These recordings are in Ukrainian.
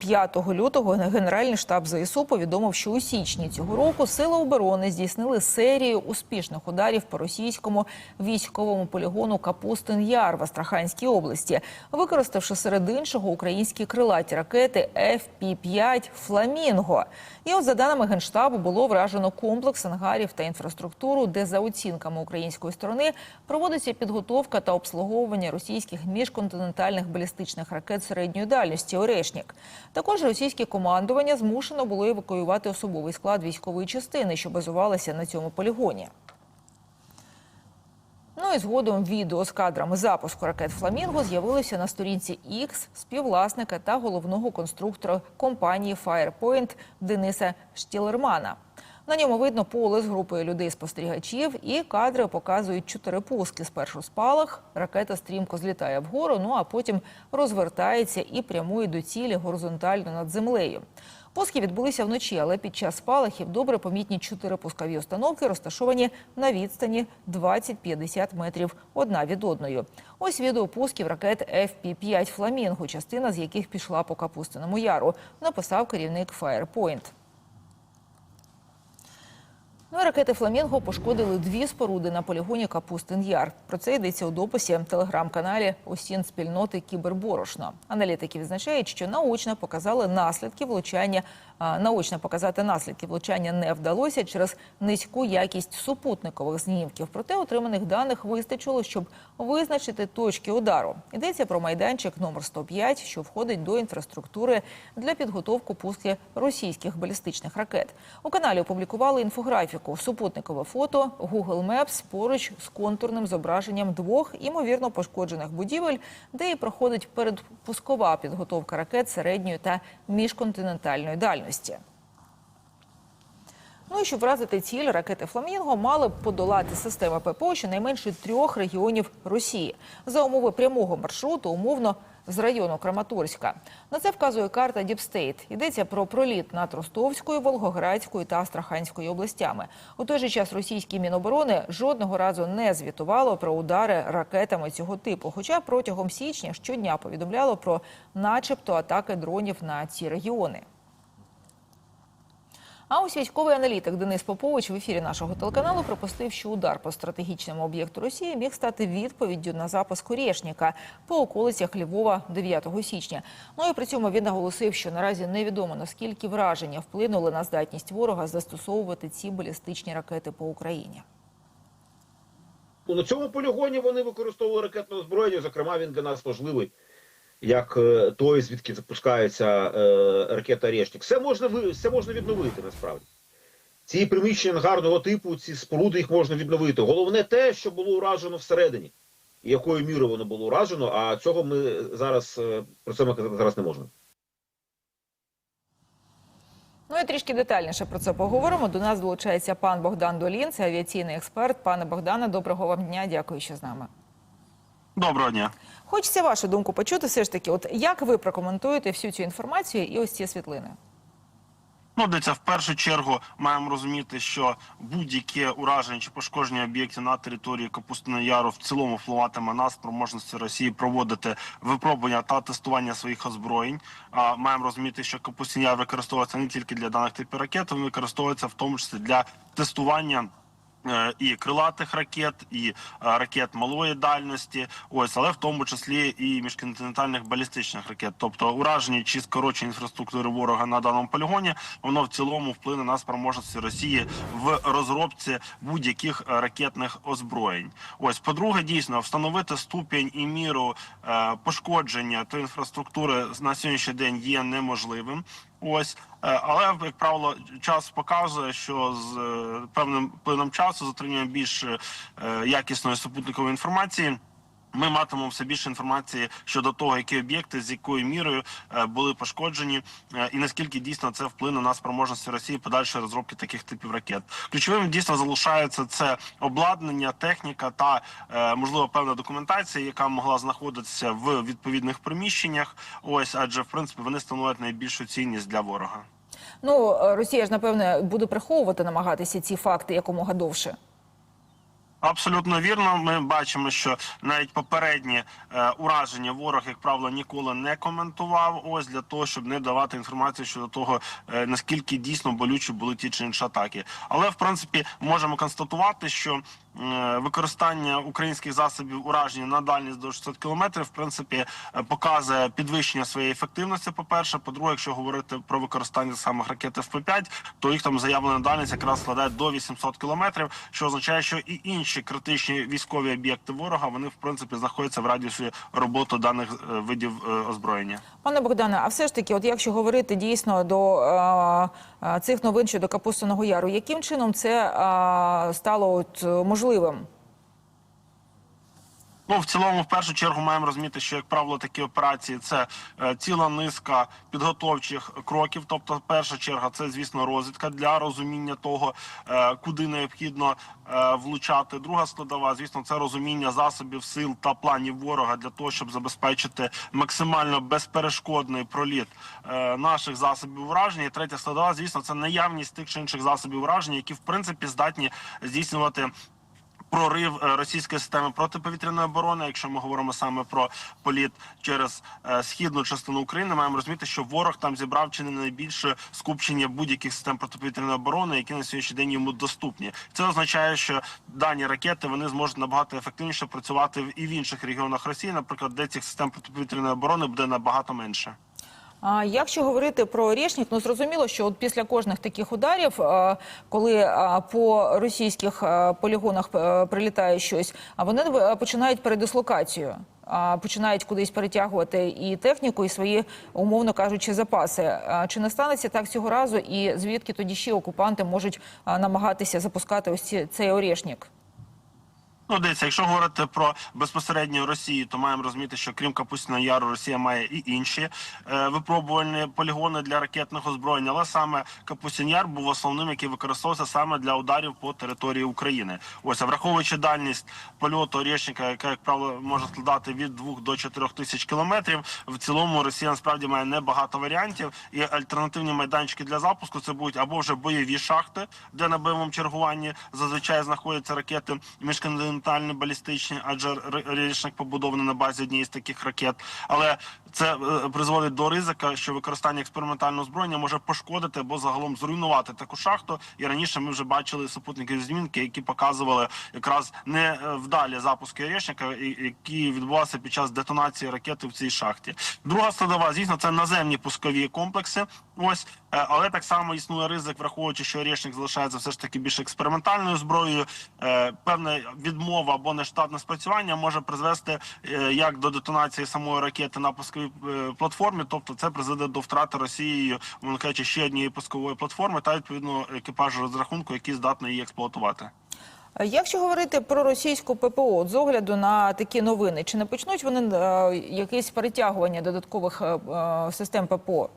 5 лютого Генеральний штаб ЗСУ повідомив, що у січні цього року сили оборони здійснили серію успішних ударів по російському військовому полігону Капустин Яр в Астраханській області, використавши серед іншого українські крилаті ракети FP-5 Фламінго. І от за даними генштабу було вражено комплекс ангарів та інфраструктуру, де за оцінками української сторони проводиться підготовка та обслуговування російських міжконтинентальних балістичних ракет середньої дальності Орешнік. Також російське командування змушено було евакуювати особовий склад військової частини, що базувалася на цьому полігоні. Ну і згодом відео з кадрами запуску ракет Фламінго з'явилося на сторінці X співвласника та головного конструктора компанії Firepoint Дениса Штілермана. На ньому видно поле з групою людей-спостерігачів, і кадри показують чотири пуски. Спершу спалах, ракета стрімко злітає вгору, ну а потім розвертається і прямує до цілі горизонтально над землею. Пуски відбулися вночі, але під час спалахів добре помітні чотири пускові установки, розташовані на відстані 20-50 метрів одна від одної. Ось відео пусків ракет FP-5 «Фламінго», частина з яких пішла по Капустиному яру, написав керівник Firepoint. Ну ракети Фламінго пошкодили дві споруди на полігоні Капустин Яр. Про це йдеться у дописі телеграм-каналі Осін спільноти Кіберборошно. Аналітики відзначають, що наочно показали наслідки влучання. Наочно показати наслідки влучання не вдалося через низьку якість супутникових знімків. Проте отриманих даних вистачило, щоб визначити точки удару. Йдеться про майданчик номер 105, що входить до інфраструктури для підготовки пуски російських балістичних ракет. У каналі опублікували інфографіку супутникове фото Google Maps поруч з контурним зображенням двох імовірно пошкоджених будівель, де і проходить передпускова підготовка ракет середньої та міжконтинентальної дальності. Ну і щоб вразити ціль, ракети Фламінго мали б подолати системи ППО щонайменше трьох регіонів Росії за умови прямого маршруту, умовно з району Краматорська. На це вказує карта Діпстейт. Йдеться про проліт над Ростовською, Волгоградською та Астраханською областями. У той же час російські міноборони жодного разу не звітувало про удари ракетами цього типу. Хоча протягом січня щодня повідомляло про, начебто, атаки дронів на ці регіони. А ось військовий аналітик Денис Попович в ефірі нашого телеканалу припустив, що удар по стратегічному об'єкту Росії міг стати відповіддю на запуск Орєшніка по околицях Львова 9 січня. Ну і при цьому він наголосив, що наразі невідомо наскільки враження вплинули на здатність ворога застосовувати ці балістичні ракети по Україні. Ну, На цьому полігоні вони використовували ракетне озброєння. Зокрема, він для нас важливий, як е, той, звідки запускається е, ракета «Орешник». Все можна все можна відновити насправді. Ці приміщення ангарного типу, ці споруди їх можна відновити. Головне те, що було уражено всередині, і якою мірою воно було уражено. А цього ми зараз е, про це ми казати зараз не можемо. Ну і трішки детальніше про це поговоримо. До нас долучається пан Богдан Долін, це авіаційний експерт. Пане Богдане, доброго вам дня. Дякую, що з нами. Доброго дня. Хочеться вашу думку почути. Все ж таки, от як ви прокоментуєте всю цю інформацію і ось ці світлини? Ну, дивіться, в першу чергу маємо розуміти, що будь-яке ураження чи пошкодження об'єктів на території Капустиного Яру в цілому впливатиме на спроможності Росії проводити випробування та тестування своїх озброєнь. А маємо розуміти, що Капустин Яр використовується не тільки для даних типів ракет, він використовується в тому числі для тестування. Е, І крилатих ракет, і е, ракет малої дальності, ось, але в тому числі і міжконтинентальних балістичних ракет. Тобто ураження чи скорочення інфраструктури ворога на даному полігоні, воно в цілому вплине на спроможності Росії в розробці будь-яких е, ракетних озброєнь. Ось, по-друге, дійсно встановити ступінь і міру пошкодження тої інфраструктури на сьогоднішній день є неможливим. Ось, е, але як правило, час показує, що з е, певним плином часу, затримуємо більш е, якісної супутникової інформації. Ми матимемо все більше інформації щодо того, які об'єкти з якою мірою е, були пошкоджені, е, і наскільки дійсно це вплине на спроможності Росії подальшої розробки таких типів ракет. Ключовим дійсно залишається це обладнання, техніка та е, можливо певна документація, яка могла знаходитися в відповідних приміщеннях. Ось адже в принципі вони становлять найбільшу цінність для ворога. Ну, Росія ж напевне буде приховувати намагатися ці факти якомога довше. Абсолютно вірно. Ми бачимо, що навіть попередні е, ураження ворог, як правило, ніколи не коментував. Ось для того, щоб не давати інформацію щодо того, е, наскільки дійсно болючі були ті чи інші атаки. Але в принципі можемо констатувати, що е, використання українських засобів ураження на дальність до 600 кілометрів, в принципі, е, показує підвищення своєї ефективності. По перше, по-друге, якщо говорити про використання самих ракет ФП-5, то їх там заявлена дальність якраз складає до 800 кілометрів, що означає, що і інші критичні військові об'єкти ворога вони в принципі знаходяться в радіусі роботи даних е, видів е, озброєння. Пане Богдане, а все ж таки, от якщо говорити дійсно до е, цих новин щодо Капустиного Яру, яким чином це стало от, можливим? Ну, в цілому, в першу чергу, маємо розуміти, що як правило такі операції це е, ціла низка підготовчих кроків. Тобто, перша черга це звісно розвідка для розуміння того, е, куди необхідно е, влучати. Друга складова, звісно, це розуміння засобів, сил та планів ворога для того, щоб забезпечити максимально безперешкодний проліт наших засобів ураження. І третя складова, звісно, це наявність тих чи інших засобів ураження, які в принципі здатні здійснювати прорив е, російської системи протиповітряної оборони. Якщо ми говоримо саме про політ через е, східну частину України, маємо розуміти, що ворог там зібрав чи не найбільше скупчення будь-яких систем протиповітряної оборони, які на сьогоднішній день йому доступні. Це означає, що дані ракети вони зможуть набагато ефективніше працювати і в інших регіонах Росії, наприклад, де цих систем протиповітряної оборони буде набагато менше. А якщо говорити про Орєшнік, ну зрозуміло, що от після кожних таких ударів, е, коли е, по російських е, полігонах прилітає щось, а вони починають передислокацію. Починають кудись перетягувати і техніку, і свої, умовно кажучи, запаси. Чи не станеться так цього разу? І звідки тоді ще окупанти можуть намагатися запускати ось цей Орєшнік? Ну, дивіться, якщо говорити про безпосередньо Росію, то маємо розуміти, що крім Капустіного Яру, Росія має і інші е, випробувальні полігони для ракетних озброєнь. Але саме Капустін Яр був основним, який використовувався саме для ударів по території України. Ось а враховуючи дальність польоту Орєшника, яка як правило може складати від 2 до 4 тисяч кілометрів. В цілому Росія насправді має небагато варіантів, і альтернативні майданчики для запуску це будуть або вже бойові шахти, де на бойовому чергуванні зазвичай знаходяться ракети міжконтинентальні балістичні, адже Орєшник побудований на базі однієї з таких ракет. Але це е, призводить до ризика, що використання експериментального озброєння може пошкодити або загалом зруйнувати таку шахту. І раніше ми вже бачили супутники змінки, які показували якраз невдалі запуски Орешника, які відбувалися під час детонації ракети в цій шахті. Друга складова, звісно, це наземні пускові комплекси. Ось, е, але так само існує ризик, враховуючи, що Орешник залишається все ж таки більш експериментальною зброєю. Е, Певна відмова або нештатне спрацювання може призвести е, як до детонації самої ракети на пусковій е, платформі, тобто це призведе до втрати Росією, мовно кажучи, ще однієї пускової платформи та відповідно екіпажу розрахунку, який здатний її експлуатувати. Якщо говорити про російську ППО, з огляду на такі новини, чи не почнуть вони е, якесь перетягування додаткових е, е, систем ППО?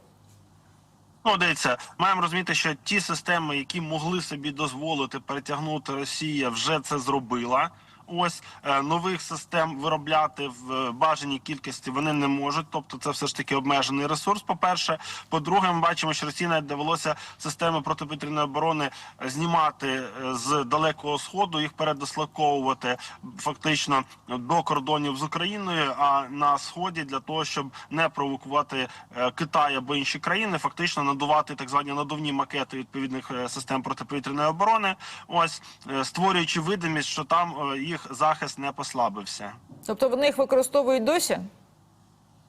Ну, дивіться, маємо розуміти, що ті системи, які могли собі дозволити перетягнути Росія, вже це зробила. Ось е, нових систем виробляти в е, бажаній кількості вони не можуть. Тобто, це все ж таки обмежений ресурс. По перше, по-друге, ми бачимо, що Росії навіть довелося системи протиповітряної оборони е, знімати з далекого сходу, їх передислоковувати фактично до кордонів з Україною. А на сході для того, щоб не провокувати Китай або інші країни, фактично надувати так звані надувні макети відповідних систем протиповітряної оборони. Ось створюючи видимість, що там е, їх захист не послабився. Тобто вони їх використовують досі?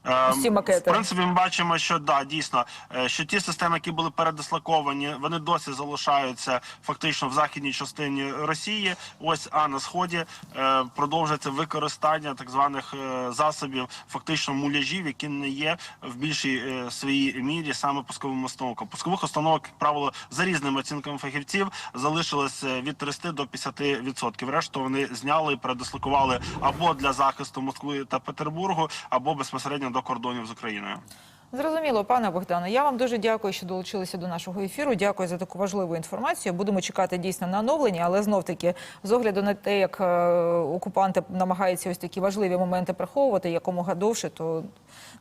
Ось ці макети. В принципі, ми бачимо, що да, дійсно, е, що ті системи, які були передислоковані, вони досі залишаються фактично в західній частині Росії. Ось а на сході е, продовжується використання так званих е, засобів, фактично муляжів, які не є в більшій своїй мірі саме пусковим установкам. Пускових установок, як правило, за різними оцінками фахівців залишилось від 30 до 50%. Решту вони зняли і передислокували або для захисту Москви та Петербургу, або безпосередньо до кордонів з Україною. Зрозуміло, пане Богдане. Я вам дуже дякую, що долучилися до нашого ефіру. Дякую за таку важливу інформацію. Будемо чекати дійсно на оновлення, але знов таки з огляду на те, як е, окупанти намагаються ось такі важливі моменти приховувати якомога довше, то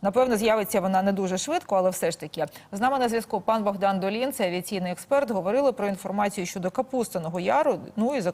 напевно з'явиться вона не дуже швидко, але все ж таки з нами на зв'язку пан Богдан Долін, це авіаційний експерт. Говорили про інформацію щодо Капустиного Яру. Ну і зокрема.